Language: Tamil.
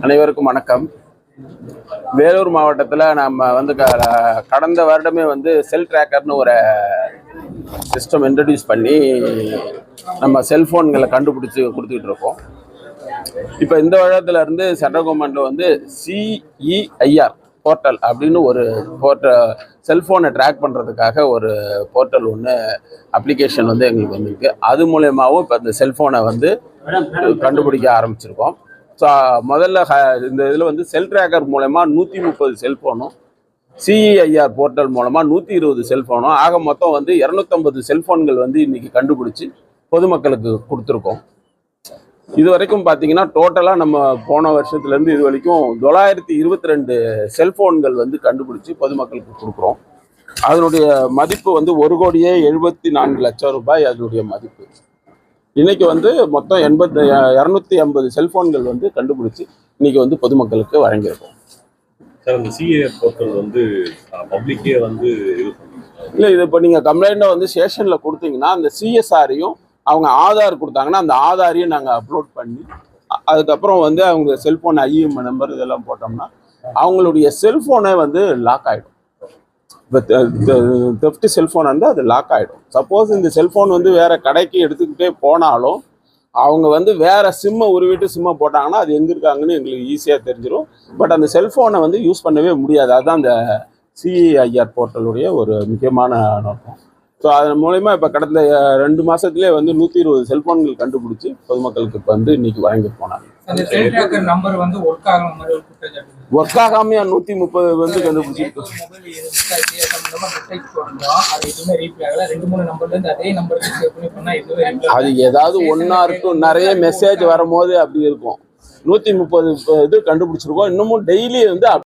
அனைவருக்கும் வணக்கம். வேலூர் மாவட்டத்தில் நம்ம வந்து க- கடந்த வருடமே வந்து செல் ட்ராக்கர்னு ஒரு சிஸ்டம் இன்ட்ரடியூஸ் பண்ணி நம்ம செல்ஃபோன்களை கண்டுபிடிச்சி கொடுத்துக்கிட்டு இருக்கோம். இப்போ இந்த வருடத்துல இருந்து சென்ட்ரல் கவர்மெண்ட்டில் வந்து சிஇஐஆர் போர்ட்டல் அப்படின்னு ஒரு போர்ட்டல் செல்ஃபோனை ட்ராக் பண்ணுறதுக்காக ஒரு போர்ட்டல் ஒன்று அப்ளிகேஷன் வந்து எங்களுக்கு வந்துருக்கு. அது மூலயமாவும் இப்போ இந்த செல்ஃபோனை வந்து கண்டுபிடிக்க ஆரம்பிச்சிருக்கோம். ஸோ முதல்ல இந்த இதில் வந்து செல் ட்ராக்கர் மூலயமா நூற்றி முப்பது செல்ஃபோனும் சிஇஐஆர் போர்ட்டல் மூலமாக நூற்றி இருபது செல்ஃபோனும் ஆக மொத்தம் வந்து இரநூத்தம்பது செல்ஃபோன்கள் வந்து இன்றைக்கி கண்டுபிடிச்சி பொதுமக்களுக்கு கொடுத்துருக்கோம். இது வரைக்கும் பார்த்தீங்கன்னா டோட்டலாக நம்ம போன வருஷத்துலேருந்து இது வரைக்கும் தொள்ளாயிரத்தி இருபத்தி ரெண்டு செல்ஃபோன்கள் வந்து கண்டுபிடிச்சி பொதுமக்களுக்கு கொடுக்குறோம். அதனுடைய மதிப்பு வந்து ஒரு கோடியே எழுபத்தி நான்கு லட்சம் ரூபாய் அதனுடைய மதிப்பு. இன்னைக்கு வந்து மொத்தம் எண்பத்தி இரநூத்தி ஐம்பது செல்ஃபோன்கள் வந்து கண்டுபிடிச்சி இன்னைக்கு வந்து பொதுமக்களுக்கு வழங்கியிருக்கோம். சார் அந்த சிஏ போர்ட்டல் வந்து பப்ளிக்கே வந்து இல்லை இது இப்போ நீங்கள் கம்ப்ளைண்ட்டை வந்து ஸ்டேஷனில் கொடுத்தீங்கன்னா அந்த சிஎஸ்ஆரையும் அவங்க ஆதார் கொடுத்தாங்கன்னா அந்த ஆதாரையும் நாங்கள் அப்லோட் பண்ணி அதுக்கப்புறம் வந்து அவங்க செல்ஃபோன் ஐஎம் நம்பர் இதெல்லாம் போட்டோம்னா அவங்களுடைய செல்ஃபோனே வந்து லாக் ஆகிடும் தெஃப்ட் செல்ஃபோன் uh, வந்து அது லாக் ஆகிடும் சப்போஸ் இந்த செல்ஃபோன் வந்து வேறு கடைக்கு எடுத்துக்கிட்டே போனாலும் அவங்க வந்து வேறு சிம்மை உருவிட்டு சிம்மை போட்டாங்கன்னா அது எங்கே இருக்காங்கன்னு எங்களுக்கு ஈஸியாக தெரிஞ்சிடும் பட் அந்த செல்ஃபோனை வந்து யூஸ் பண்ணவே முடியாது. அதுதான் அந்த சிஐஆர் போர்ட்டலுடைய ஒரு முக்கியமான நோக்கம். ஸோ அதன் மூலயமா இப்போ கடந்த ரெண்டு மாதத்துலேயே வந்து நூற்றி இருபது செல்ஃபோன்கள் கண்டுபிடிச்சி பொதுமக்களுக்கு இப்போ வந்து இன்னைக்கு வாங்கி போனாங்க. ஒர்க் ஆகாமையா நூத்தி முப்பது வந்து கண்டுபிடிச்சிருக்கோம் அது ஏதாவது ஒன்னா இருக்கும் நிறைய மெசேஜ் வரும்போது அப்படி இருக்கும். நூத்தி முப்பது இது கண்டுபிடிச்சிருக்கோம். இன்னமும் டெய்லி வந்து